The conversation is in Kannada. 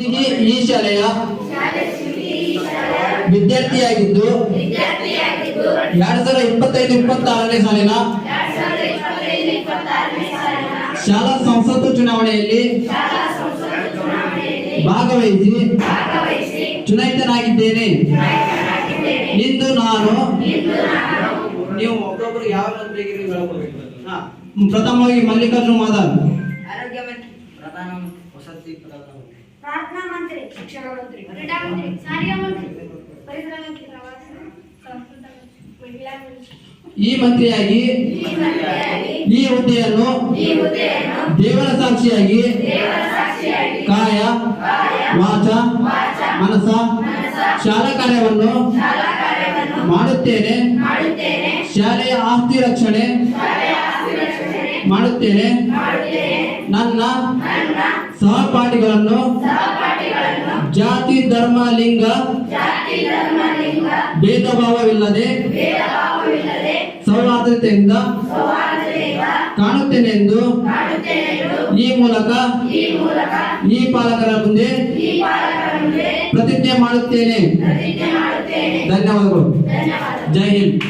ಈ ಶಾಲೆಯ ವಿದ್ಯಾರ್ಥಿಯಾಗಿದ್ದು ಎರಡ್ ಸಾವಿರದ ಇಪ್ಪತ್ತೈದು, ಇಪ್ಪತ್ತಾರನೇ ಸಾಲಿನ ಶಾಲಾ ಸಂಸತ್ತು ಚುನಾವಣೆಯಲ್ಲಿ ಭಾಗವಹಿಸಿ ಚುನಾಯಿತನಾಗಿದ್ದೇನೆ. ಇಂದು ನಾನು ನೀವು ಒಬ್ಬೊಬ್ಬರು ಯಾವ. ಪ್ರಥಮವಾಗಿ ಮಲ್ಲಿಕಾರ್ಜುನ್ ಮಾಧವ್. ಆರೋಗ್ಯ ಮಂತ್ರಿ ಪ್ರಧಾನ ವಸತಿ ಪ್ರಧಾನ ಪ್ರಾರ್ಥನಾ ಮಂತ್ರಿ ಶಿಕ್ಷಣ ಮಂತ್ರಿ ಕ್ರೀಡಾ ಮಂತ್ರಿ ಸಾರಿಗೆ ಮಂತ್ರಿ ಪರಿಸರ ಮಂತ್ರಿ ಪ್ರವಾಸ ಸಂಸ್ಕೃತ ಮಂತ್ರಿ ಮಹಿಳಾ ಮಂತ್ರಿ. ಈ ಮಂತ್ರಿಯಾಗಿ ಈ ಮಂತ್ರಿಯಾಗಿ ಈ ಹುದ್ದೆಯನ್ನು ದೇವರ ಸಾಕ್ಷಿಯಾಗಿ ದೇವರ ಸಾಕ್ಷಿಯಾಗಿ ಕಾಯ ವಾಚ ಮನಸ ಶಾಲಾ ಕಾರ್ಯವನ್ನು ಮಾಡುತ್ತೇನೆ. ಮಾಡುತ್ತೇನೆ. ಶಾಲೆಯ ಆಸ್ತಿ ರಕ್ಷಣೆ ಮಾಡುತ್ತೇನೆ. ಸಹಪಾಠಿಗಳನ್ನು ಜಾತಿ ಧರ್ಮ ಲಿಂಗ ಭೇದ ಭಾವವಿಲ್ಲದೆ ಸೌಹಾರ್ದತೆಯಿಂದ ಕಾಣುತ್ತೇನೆ ಎಂದು ಈ ಮೂಲಕ ಈ ಪಾಲಕರ ಮುಂದೆ ಪ್ರತಿಜ್ಞೆ ಮಾಡುತ್ತೇನೆ. ಧನ್ಯವಾದಗಳು. ಧನ್ಯವಾದ ಜೈ ಹಿಂದ್.